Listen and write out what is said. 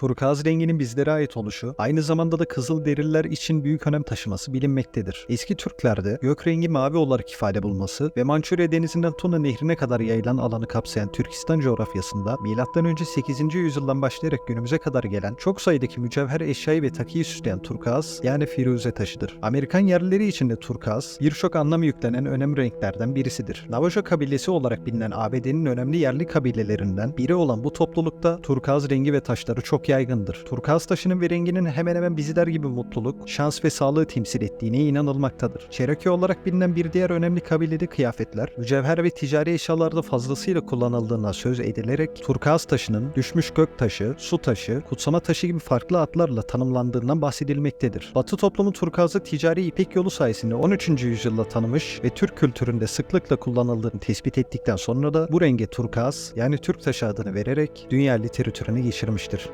Turkuaz renginin bizlere ait oluşu, aynı zamanda da kızıl derililer için büyük önem taşıması bilinmektedir. Eski Türklerde gök rengi mavi olarak ifade bulması ve Mançurya denizinden Tuna nehrine kadar yayılan alanı kapsayan Türkistan coğrafyasında M.Ö. 8. yüzyıldan başlayarak günümüze kadar gelen çok sayıdaki mücevher eşyayı ve takıyı süsleyen turkuaz yani firuze taşıdır. Amerikan yerlileri için de turkuaz birçok anlam yüklenen önemli renklerden birisidir. Navajo kabilesi olarak bilinen ABD'nin önemli yerli kabilelerinden biri olan bu toplulukta turkuaz rengi ve taşları çok yaygındır. Turkuaz taşının ve renginin hemen hemen bizler gibi mutluluk, şans ve sağlığı temsil ettiğine inanılmaktadır. Cherokee olarak bilinen bir diğer önemli kabilede kıyafetler, mücevher ve ticari eşyalarda fazlasıyla kullanıldığına söz edilerek turkuaz taşının düşmüş gök taşı, su taşı, kutsama taşı gibi farklı adlarla tanımlandığından bahsedilmektedir. Batı toplumu turkuazı ticari ipek yolu sayesinde 13. yüzyılda tanımış ve Türk kültüründe sıklıkla kullanıldığını tespit ettikten sonra da bu renge turkuaz yani Türk taşı adını vererek dünya literatürüne geçirmiştir.